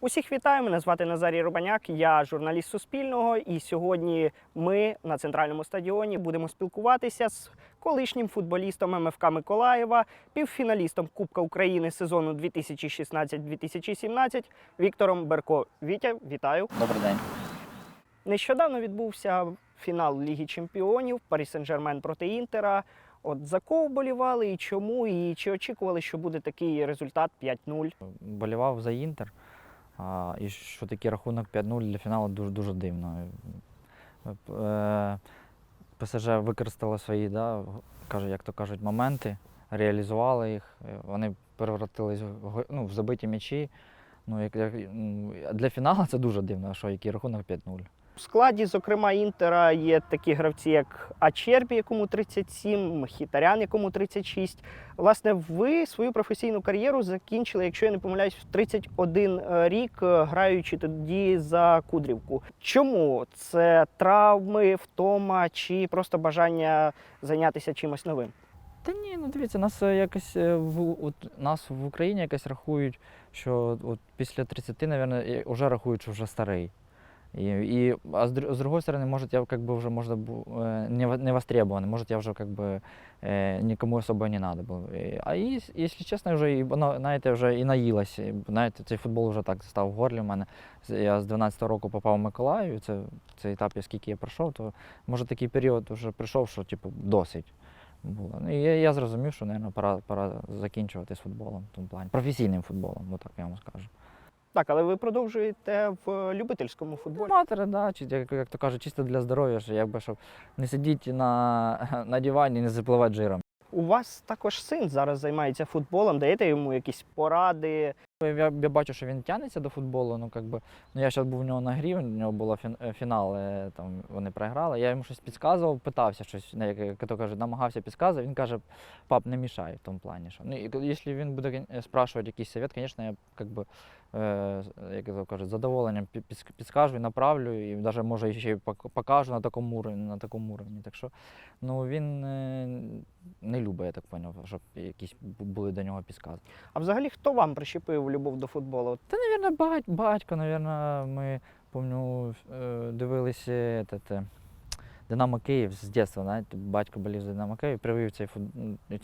Усіх вітаю, мене звати Назарій Рубаняк, я журналіст Суспільного. І сьогодні ми на центральному стадіоні будемо спілкуватися з колишнім футболістом МФК Миколаєва, півфіналістом Кубка України сезону 2016-2017 Віктором Берко. Вітя, вітаю! Добрий день. Нещодавно відбувся фінал Ліги Чемпіонів Парі Сен-Жермен проти Інтера. От за кого вболівали і чому, і чи очікували, що буде такий результат 5-0? Болівав за Інтер. А, і що такий рахунок 5-0 для фіналу дуже дуже дивно. Е, ПСЖ використала свої, да, як то кажуть, моменти, реалізували їх. Е, Вони перевратились в, ну, в забиті м'ячі. Ну, як, як, для фіналу це дуже дивно, що який рахунок 5-0. У складі, зокрема, Інтера є такі гравці, як Ачербі, якому 37, Мхітарян, якому 36. Власне, ви свою професійну кар'єру закінчили, якщо я не помиляюсь, в 31 рік, е, граючи тоді за Кудрівку. Чому це травми, втома чи просто бажання зайнятися чимось новим? Та ні, ну дивіться, нас е, якось е, в от, нас в Україні якось рахують, що от після 30, мабуть, вже рахують, що вже старий. І, і, а з, дру- з другої сторони, може, я как бы вже можна бу- е, не, не востребований, може, я вже как бы, нікому особо не надо був. А і, якщо чесно, вже і, знаєте, вже і наїлося. І, Знаєте, цей футбол вже так став в горлі в мене. Я з 12 року попав в Миколаїв, це, цей етап, скільки я пройшов, то може такий період вже прийшов, що типу, досить було. Ну, і я, я зрозумів, що, мабуть, пора, пора закінчувати з футболом в тому плані. Професійним футболом, ну так я вам скажу. Так, але ви продовжуєте в любительському футболі. Аматори, да, чи, як, як то кажуть, чисто для здоров'я, що якби щоб не сидіти на, на дивані і не запливати жиром. У вас також син зараз займається футболом, даєте йому якісь поради. Я, я бачу, що він тягнеться до футболу. Ну, как би, ну, я зараз був у нього на грі, у нього був фін, е, фінал, е, там, вони програли. Я йому щось підказував, питався щось, ну, як, як то кажуть, намагався підказувати. Він каже, пап, не мішай в тому плані. Що. Ну, і, якщо він буде спрашувати якийсь совет, звісно, я как би, е, як то кажуть, задоволенням підскажу і направлю, і навіть може ще й пок- покажу на такому уровні. На такому уровні. Так що ну, він е, не любить, я так зрозумів, щоб якісь були до нього підказки. А взагалі хто вам прищепив любов до футболу? Та, бать, батько, наверное, ми, помню, е, дивилися е, Динамо Київ з дитинства, знаєте, батько болів за Динамо Київ, привив цей фут...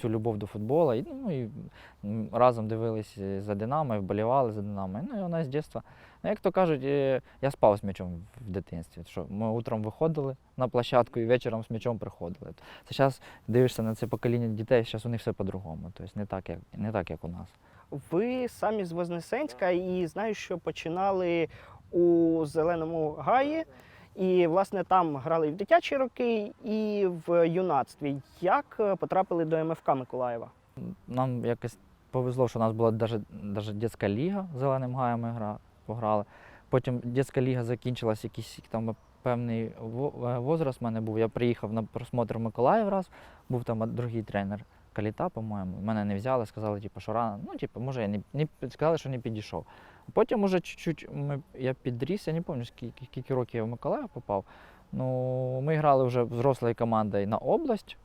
цю любов до футболу. І, ну, і разом дивилися за Динамо, і вболівали за Динамо. Ну, і вона з дитинства. Ну, як то кажуть, е, я спав з м'ячом в дитинстві. Що ми утром виходили на площадку і вечором з м'ячом приходили. Це зараз дивишся на це покоління дітей, зараз у них все по-другому. Тобто не так, як, не так, як у нас. Ви самі з Вознесенська і знаю, що починали у Зеленому Гаї. І, власне, там грали і в дитячі роки, і в юнацтві. Як е, потрапили до МФК Миколаєва? нам якось повезло, що у нас була навіть, дитяча ліга зеленим гаєм гра, пограли. Потім дитяча ліга закінчилась, якийсь там певний е, возраст в мене був. Я приїхав на просмотр Миколаїв раз, був там другий тренер Каліта, по-моєму. Мене не взяли, сказали, типу, що рано. Ну, типу, може, я не, не сказали, що не підійшов. Потім уже чуть-чуть ми, я підріс, я не пам'ятаю, скільки, скільки років я в Миколаїв попав. Ну, ми грали вже взрослою командою на область.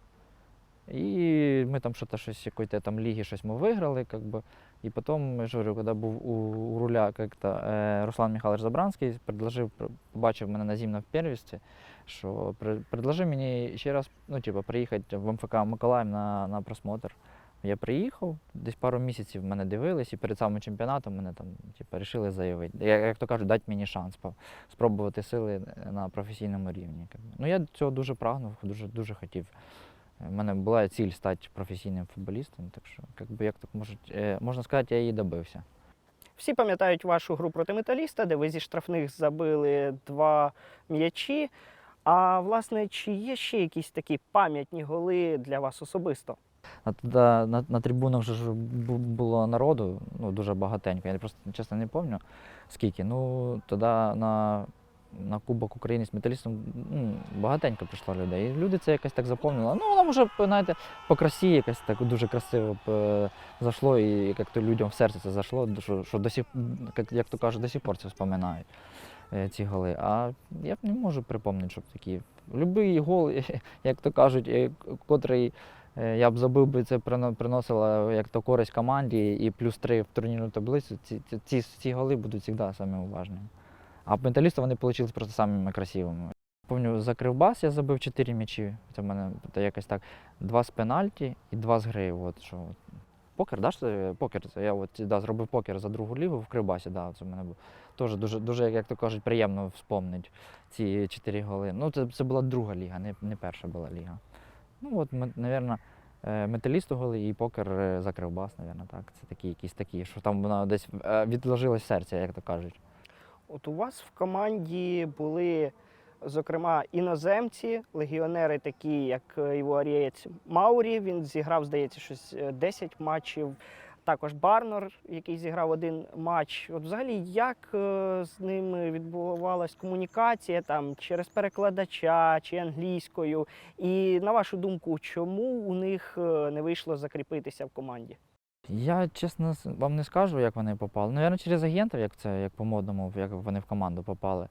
І ми там щось, щось якої там ліги щось ми виграли, как бы. І потім, я говорю, коли був у, у руля как-то, е, Руслан Михайлович Забранський, предложив, побачив мене на зімно в первісті, що предложив мені ще раз ну, типу, приїхати в МФК Миколаїв на, на просмотр. Я приїхав, десь пару місяців мене дивились, і перед самим чемпіонатом мене там типу, вирішили заявити. Як, як то кажуть, дати мені шанс спробувати сили на професійному рівні. Ну, я цього дуже прагнув, дуже, дуже хотів. У мене була ціль стати професійним футболістом, так що, як би, як так можуть, е, можна сказати, я її добився. Всі пам'ятають вашу гру проти металіста, де ви зі штрафних забили два м'ячі. А власне, чи є ще якісь такі пам'ятні голи для вас особисто? А тоді на, на трибунах же ж було народу, ну, дуже багатенько. Я просто чесно не пам'ятаю скільки. Ну, тоді на, на Кубок України з металістом ну, багатенько прийшло людей. І люди це якось так заповнили. Ну, воно вже, знаєте, по красі якось так дуже красиво е, зайшло, і як то людям в серце це зайшло, що, що до сих, як, як то кажуть, до сих пор це вспоминають. е, Ці голи. А я не можу припомнити, щоб такі. Любий гол, як то кажуть, е, котрий Я б забив би це прино- приносило як то користь команді і плюс три в турнірну таблицю. Ці, ці, ці, голи будуть завжди самими важними. А в менталісту вони вийшли просто самими красивими. Пам'ятаю, за Кривбас я забив 4 м'ячі. Це в мене це якось так. Два з пенальті і два з гри. От, що. Покер, да, що покер. Я от, да, зробив покер за другу лігу в Кривбасі. Да, це в мене було. Теж дуже, дуже, як то кажуть, приємно вспомнити ці чотири голи. Ну, це, це була друга ліга, не, не перша була ліга. Ну, от, мабуть, металіст голи і покер е, за Кривбас, мабуть, так. Це такі якісь такі, що там вона десь е, відложилось серце, як то кажуть. От у вас в команді були, зокрема, іноземці, легіонери, такі як е, його арієць Маурі. Він зіграв, здається, щось е, 10 матчів. Також Барнор, який зіграв один матч. От взагалі, як е, з ними відбувалась комунікація там через перекладача чи англійською? І на вашу думку, чому у них е, не вийшло закріпитися в команді? Я чесно вам не скажу, як вони попали. Навірно, через агентів, як це, як по-модному, як вони в команду попали.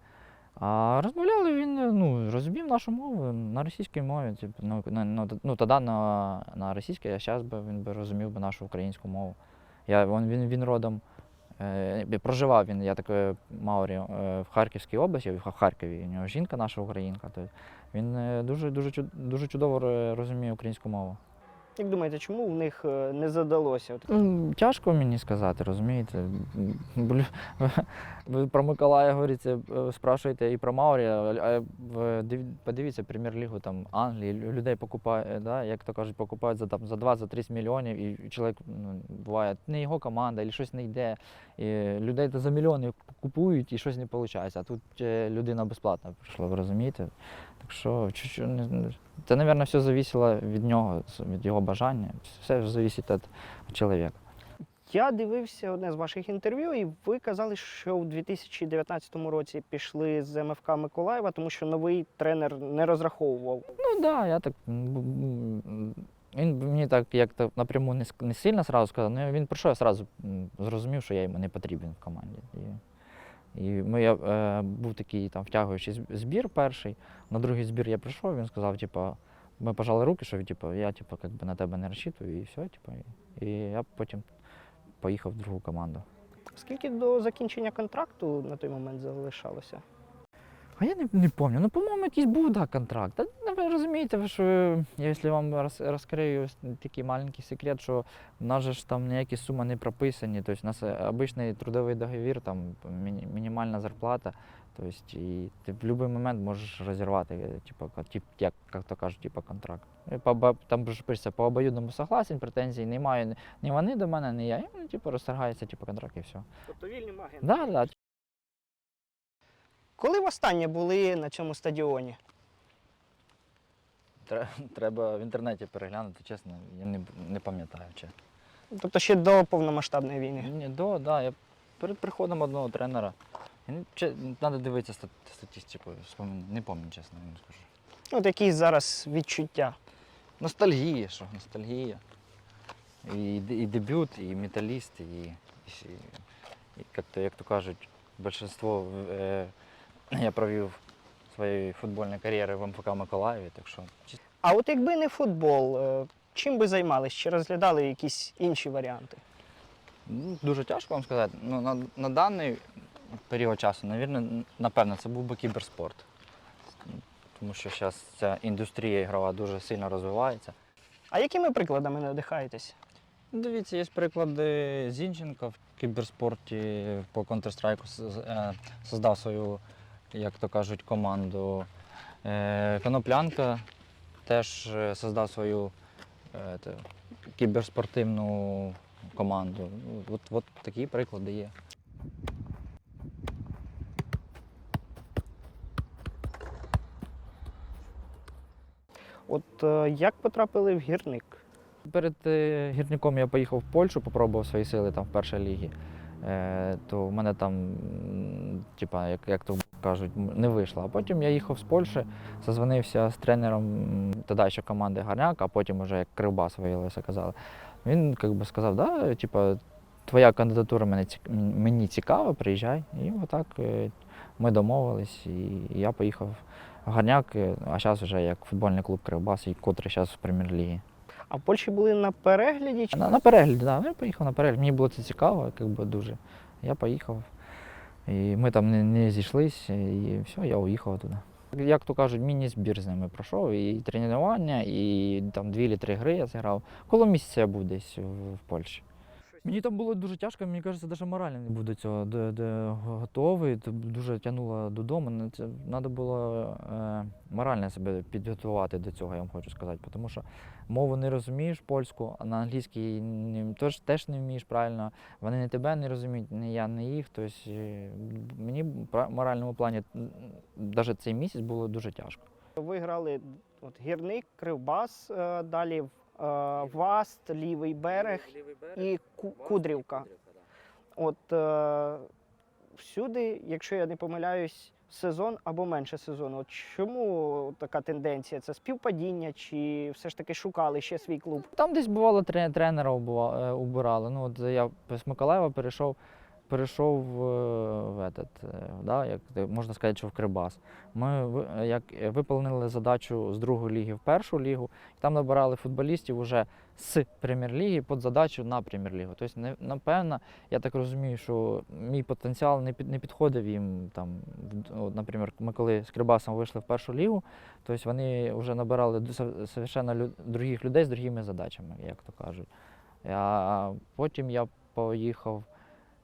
А розмовляли він е, ну, розумів нашу мову на російській мові. Типу, ну, ну, ну, ну, тоді на, на російській, а зараз би він би розумів би нашу українську мову. Я, він, він, родом, е, проживав він, я таке Маурі, е, в Харківській області, в Харкові. У нього жінка наша українка. То він е, дуже, дуже, дуже чудово е, розуміє українську мову. Як думаєте, чому в них е, не задалося? Ну, Тяжко мені сказати, розумієте. Ви про Миколая говорите, е, спрашуєте і про Маурі, а подивіться прем'єр-лігу там Англії, людей покупають, да, як то кажуть, покупають за, там, за 20-30 мільйонів, і чоловік ну, буває, не його команда, і щось не йде. І людей за мільйони купують і щось не виходить. А тут е, людина безплатно прийшла, ви розумієте? Так що це, мабуть, все завісило від нього, від його бажання. Все ж завісить від чоловіка. Я дивився одне з ваших інтерв'ю, і ви казали, що в 2019 році пішли з МФК Миколаєва, тому що новий тренер не розраховував. Ну так, да, я так. Він мені так як то напряму не, сильно сразу сказав, але він прийшов, я сразу зрозумів, що я йому не потрібен в команді. І, ми, я, е, був такий там втягуючий збір перший. На другий збір я прийшов, він сказав, типу, ми пожали руки, що типу, я типу, как би, на тебе не розчитую, і все. Типу, і, і я потім поїхав в другу команду. Скільки до закінчення контракту на той момент залишалося? А я не, не пам'ятаю. Ну, по-моєму, якийсь був да, контракт. Та, ви розумієте, ви що е, якщо вам роз, розкрию такий маленький секрет, що в нас же ж там ніякі суми не прописані. Тобто у нас е, обичний трудовий договір, там мінімальна зарплата. Тобто, і ти в будь-який момент можеш розірвати, е, типу, тип, як, як то кажуть, типу, контракт. І по, там пишеться по обоюдному согласен, претензій немає ні- ні вони до мене, ні я. І, ну, типу, розторгається типу, контракт і все. Тобто вільним агентом. Да, да, Коли востаннє були на цьому стадіоні? Тре- Треба в інтернеті переглянути, чесно, я не, не пам'ятаю. Чи. Тобто ще до повномасштабної війни. Ні, до, да, я перед приходом одного тренера. Треба дивитися стат, статистику, не пам'ятаю, чесно, не скажу. От якісь зараз відчуття. Ностальгія, що ностальгія. І, і дебют, і металіст, і, і, і як, то, як то кажуть, більшинство е, я провів своєї футбольної кар'єри в МФК Миколаєві, так що А от якби не футбол, е, чим би займались? Чи розглядали якісь інші варіанти? Ну, Дуже тяжко вам сказати. Ну, на, на даний період часу, навірно, напевно, це був би кіберспорт. Тому що зараз ця індустрія ігрова дуже сильно розвивається. А якими прикладами надихаєтесь? Ну, Дивіться, є приклади Зінченка в кіберспорті по Counter-Strike е, создав свою, як то кажуть, команду. Е, Коноплянка теж е, создав свою е, те, кіберспортивну команду. Ну, От, от такі приклади є. От як потрапили в гірник? Перед гірником я поїхав в Польщу, попробував свої сили там в першій лігі. То в мене там, типа, як, як то кажуть, не вийшло. А потім я їхав з Польщі, зазвонився з тренером тоді ще команди Гарняк, а потім вже як Кривбас виявилося, казали. Він як би, сказав, да, типа, твоя кандидатура мене, цік- мені цікава, приїжджай. І отак е, ми домовились, і я поїхав в Гарняк, е, а зараз вже як футбольний клуб Кривбас, і котрий зараз в прем'єр-лігі. А в Польщі були на перегляді? Чи... На, на перегляд, да. Я поїхав на перегляд. Мені було це цікаво, як би дуже. Я поїхав. І ми там не, не зійшлись, і все, я уїхав туди. Як то кажуть, міні-збір з ними пройшов, і тренування, і там дві-три гри я зіграв. Коло місяця я був десь в, в Польщі. Мені там було дуже тяжко, мені кажеться, навіть морально не був до цього до, до, готовий, дуже тягнуло додому. Ну, Це треба було е, морально себе підготувати до цього, я вам хочу сказати. Тому що мову не розумієш польську, а на англійській не, теж, теж не вмієш правильно. Вони не тебе не розуміють, не я, не їх. Тобто мені в моральному плані навіть цей місяць було дуже тяжко. Ви грали от, гірник, Кривбас, е, далі е, Васт, лівий берег і Ку- Кудрівка. От е, всюди, якщо я не помиляюсь, сезон або менше сезону. От чому така тенденція? Це співпадіння, чи все ж таки шукали ще свій клуб? Там десь бувало тренера убува- е, убирали. Ну, от я з Миколаєва перейшов, перейшов в, этот, е, да, як можна сказати, що в Крибас. Ми як е, виповнили задачу з другої ліги в першу лігу, і там набирали футболістів уже з прем'єр-ліги під задачу на прем'єр-лігу. Тобто, не- напевно, я так розумію, що мій потенціал не, під, не підходив їм там. От, наприклад, ми коли з Крибасом вийшли в першу лігу, тобто вони вже набирали совершенно лю- других людей з другими задачами, як то кажуть. А потім я поїхав.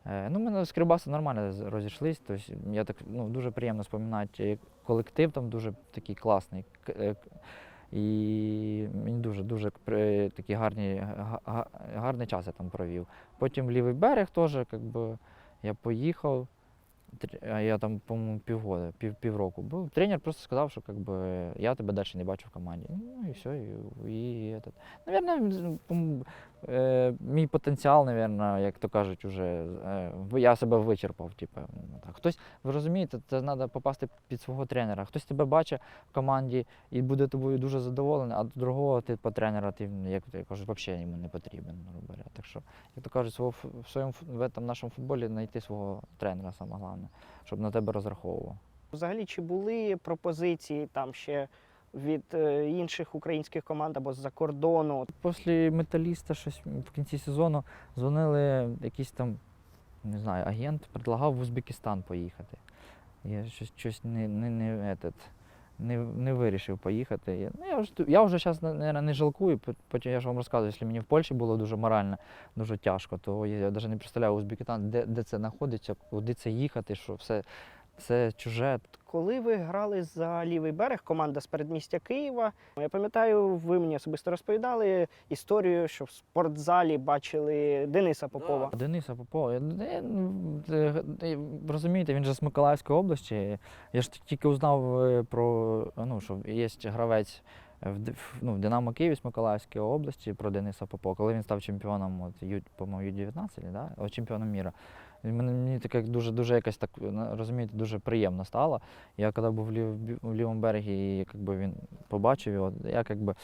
Е, Ну, ми з Кривбасом нормально розійшлись. Тобто я так ну, дуже приємно споминати колектив там дуже такий класний. е, І мені дуже дуже такі гарні, га- га- гарний час я там провів. Потім лівий берег теж, якби я поїхав Тр- а Я там, по-моєму, півгода, пів, півроку був. Тренер просто сказав, що как бы, я тебе далі не бачу в команді. Ну і все. І, і этот. Наверное, е, мій потенціал, наверное, як то кажуть, уже, е, ви- я себе вичерпав. Типу, ну, так. Хтось, ви розумієте, це треба попасти під свого тренера. Хтось тебе бачить в команді і буде тобою дуже задоволений, а до другого типу, тренера ти, як то кажуть, взагалі йому не потрібен. грубо говоря. Так що, як то кажуть, свого, фу- в своєму фу- в этом нашому футболі знайти свого тренера саме головне, щоб на тебе розраховував. Взагалі, чи були пропозиції там ще від е, інших українських команд або з-за кордону? Після металіста щось в кінці сезону дзвонили якийсь там, не знаю, агент, предлагав в Узбекистан поїхати. Я щось, щось не, не, не, этот, не, не вирішив поїхати. Я, ну, я, вже, я вже зараз не, не жалкую, потім я ж вам розказую, якщо мені в Польщі було дуже морально, дуже тяжко, то я, навіть не представляю Узбекистан, де, де це знаходиться, куди це їхати, що все, все чуже. Коли ви грали за лівий берег, команда з передмістя Києва, я пам'ятаю, ви мені особисто розповідали історію, що в спортзалі бачили Дениса Попова. Дениса Попова. е, е, Розумієте, він же з Миколаївської області. Я ж тільки узнав е, про, ну, що є гравець в, ну, в Динамо Київ з Миколаївської області про Дениса Попова, коли він став чемпіоном от, по-моєму, Ю-19, да? О, чемпіоном міра. І Мені, таке дуже, дуже якось так, розумієте, дуже приємно стало. Я коли був в, лів, в лівому берегі і якби, він побачив його, я якби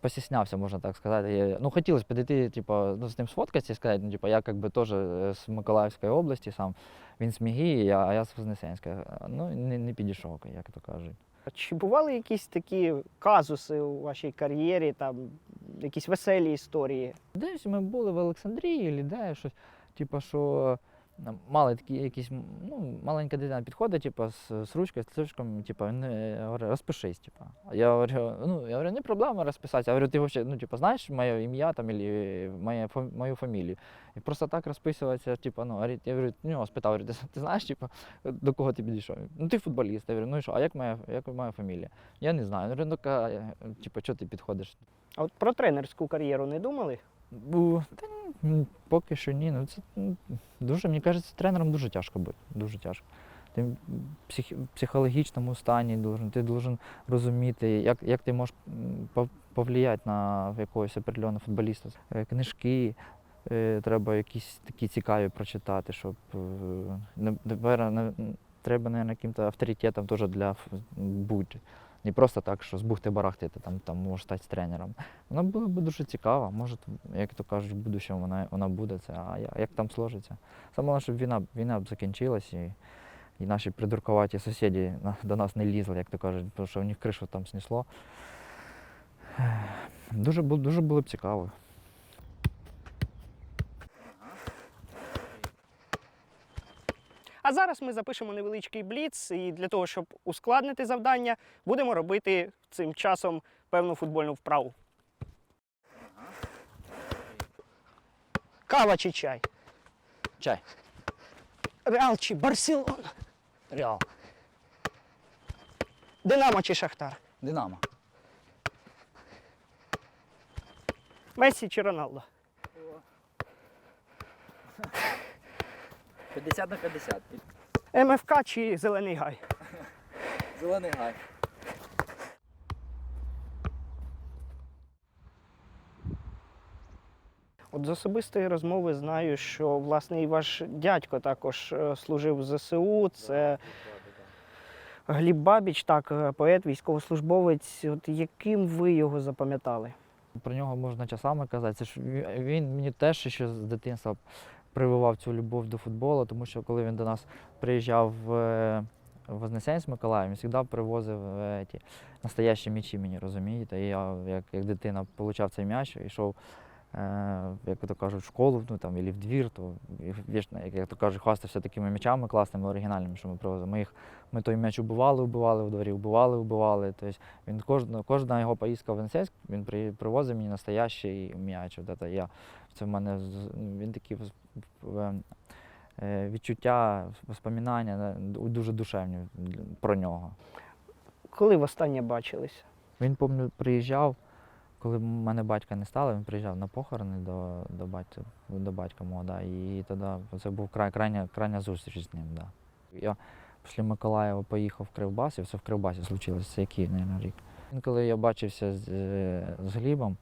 посіснявся, можна так сказати. Я, ну, хотілося підійти, типу, ну, з ним сфоткатися і сказати, ну, типу, я якби теж е, з Миколаївської області сам, він з Мігі, а а я з Вознесенська. Ну, не, не підійшов, як то кажуть. Чи бували якісь такі казуси у вашій кар'єрі, там якісь веселі історії? Десь ми були в Олександрії, чи щось, типу, що мали такі якісь, ну, маленька дитина підходить, типу, з, з ручкою, з листочком, типу, він е, говорить, розпишись, типу. Я говорю, ну, я говорю, не проблема розписатися. Я говорю, ти вообще, ну, типу, знаєш моє ім'я там, или моє, мою фамілію. І просто так розписуватися, типу, ну, я говорю, ну, спитав, ти, ти знаєш, типу, до кого ти підійшов? Ну, ти футболіст. Я говорю, ну і що, а як моя, як моя фамілія? Я не знаю. Я говорю, ну, типу, чого ти підходиш? А от про тренерську кар'єру не думали? Та ні, поки що ні. Ну, це дуже, мені кажеться, тренером дуже тяжко бути. Дуже тяжко. Ти в псих, психологічному стані должен, ти должен розуміти, як, як ти можеш повлияти на якогось определеного футболіста. Е, Книжки е, треба якісь такі цікаві прочитати, щоб е, не- треба, мабуть, яким-то авторитетом теж для бути. Не просто так, що збухти барахти, ти там, там можеш стати тренером. Вона була б дуже цікава. Може, як то кажуть, в будущому вона, вона буде це, а як там сложиться. Саме головне, щоб війна, війна б закінчилась і, і наші придуркуваті сусіди до нас не лізли, як то кажуть, тому що у них кришу там снесло. Дуже, дуже було б цікаво. А зараз ми запишемо невеличкий бліц, і для того, щоб ускладнити завдання, будемо робити цим часом певну футбольну вправу. Кава чи чай? Чай. Реал чи Барселона? Реал. Динамо чи Шахтар? Динамо. Месі чи Роналдо? 50 на 50. МФК чи Зелений Гай? Зелений гай. От з особистої розмови знаю, що власне і ваш дядько також е, служив в ЗСУ. Це Гліб Бабіч, так, е, поет, військовослужбовець. От яким ви його запам'ятали? Про нього можна часами казати. Це ж він мені теж ще з дитинства прививав цю любов до футболу, тому що коли він до нас приїжджав в е, Вознесенськ Миколаїв, він завжди привозив е, ті настоящі м'ячі мені, розумієте? І я, як, як дитина, отримав цей м'яч і йшов, е, як то кажуть, в школу, ну там, або в двір, то і, вічно, як, то кажуть, хвастався такими м'ячами класними, оригінальними, що ми привозили. Ми, їх, ми той м'яч убивали, убивали в дворі, убивали, убивали. Тобто він кожна, кожна його поїздка в Вознесенськ, він при, привозив мені настоящий м'яч. От я, це в мене він такі в- е, відчуття, воспоминання е, дуже душевні про нього. Коли востаннє бачились? Він помню, приїжджав, коли в мене батька не стало, він приїжджав на похорони до, до, батька, до батька мого, да, і тоді це був край, крайня, крайня зустріч з ним. Да. Я після Миколаєва поїхав в Кривбас, і все в Кривбасі случилось, це який, мабуть, рік. Коли я бачився з, е, з Глібом,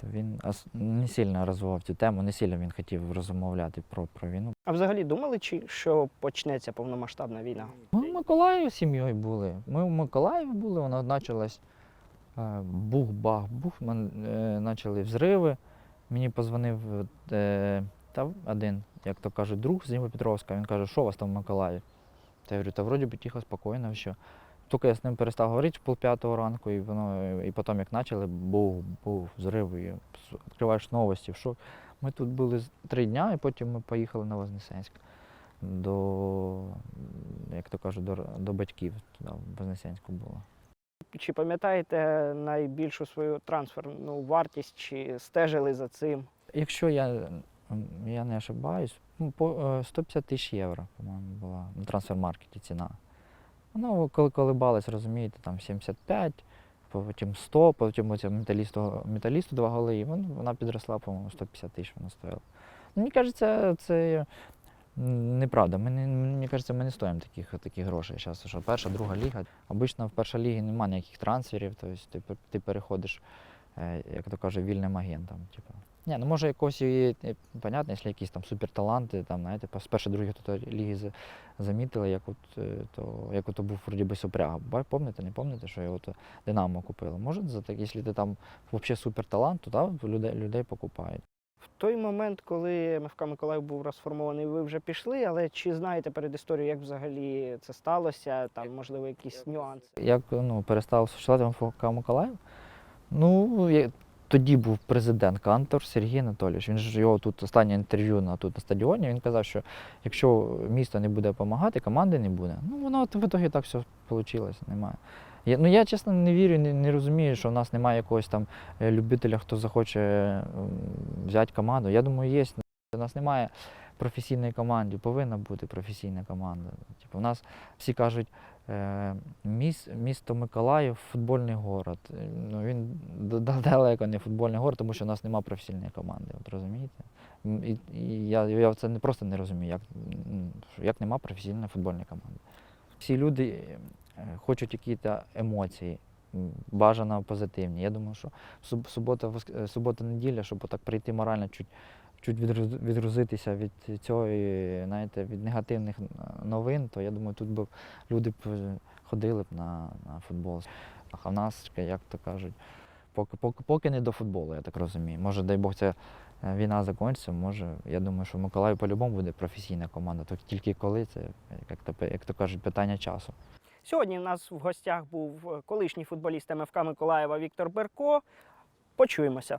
то він не сильно розвивав цю тему, не сильно він хотів розмовляти про, про війну. А взагалі думали, чи що почнеться повномасштабна війна? Ми в Миколаєві сім'єю були. Ми в Миколаєві були, вона почалась е, бух-бах-бух, е, почали взриви. Мені позвонив е, та один, як то кажуть, друг з Дніпропетровська. Він каже, що у вас там в Миколаєві? Та я говорю, та вроді би тихо, спокійно, все. Тільки я з ним перестав говорити в полп'ятого ранку, і воно, і потім як почали, бух, бух, взриви, і відкриваєш новості, шок. Ми тут були три дня, і потім ми поїхали на Вознесенськ до, як то кажуть, до, до батьків туди, в Вознесенську було. Чи пам'ятаєте найбільшу свою трансферну вартість, чи стежили за цим? Якщо я, я не ошибаюсь, ну, по е, 150 тисяч євро, по-моєму, була на трансфер-маркеті ціна. Воно коли колебалось, розумієте, там 75, потім 100, потім металісту, металісту два голи, і вон- вона підросла, по-моєму, 150 тисяч вона стояла. Ну, Мені кажеться, це неправда. Ми мені кажеться, ми не стоїмо таких, таких грошей. Зараз, що перша, друга ліга. Обично в першій лігі немає ніяких трансферів, тобто ти, ти переходиш, е, як то кажуть, вільним агентом. Типу. Ні, ну може якось і, понятно, якщо якісь там суперталанти, там, знаєте, з першої, другої то ліги замітили, як от, е, то, як ото був вроді би Сопряга. Ба- Помните, не помните, що його то Динамо купило? Може, за так, якщо ти там взагалі суперталант, то да, людей, людей покупають. В той момент, коли МФК Миколаїв був розформований, ви вже пішли, але чи знаєте перед історією, як взагалі це сталося? Там, можливо, якісь нюанси? Як ну, перестав существувати МФК Миколаїв? Ну, тоді був президент Кантор Сергій Анатолійович. Він ж його тут останнє інтерв'ю на тут на стадіоні. Він казав, що якщо місто не буде допомагати, команди не буде. Ну воно в ітогі так все вийшло. Немає. Я, ну я чесно не вірю, не, не розумію, що в нас немає якогось там е, любителя, хто захоче взяти команду. Я думаю, є. У нас немає професійної команди, повинна бути професійна команда. Типу, у нас всі кажуть, місто Миколаїв футбольний город. Е, Ну, він далеко не футбольний город, тому що у нас немає професійної команди. От розумієте? І, і я, я це не просто не розумію, як, як нема професійної футбольної команди. Всі люди е, хочуть якісь емоції, бажано позитивні. Я думаю, що суб- субота, е, субота, неділя, щоб так прийти морально чуть, чуть відгрузитися від цього, знаєте, від негативних новин, то я думаю, тут би люди б е, ходили б на, на футбол. А в нас, як то кажуть, поки, поки, поки не до футболу, я так розумію. Може, дай Бог, ця е, війна закінчиться, може, я думаю, що Миколаїв по-любому буде професійна команда, то тільки коли це, як то, як то кажуть, питання часу. Сьогодні в нас в гостях був е, колишній футболіст МФК Миколаєва Віктор Берко. Почуємося.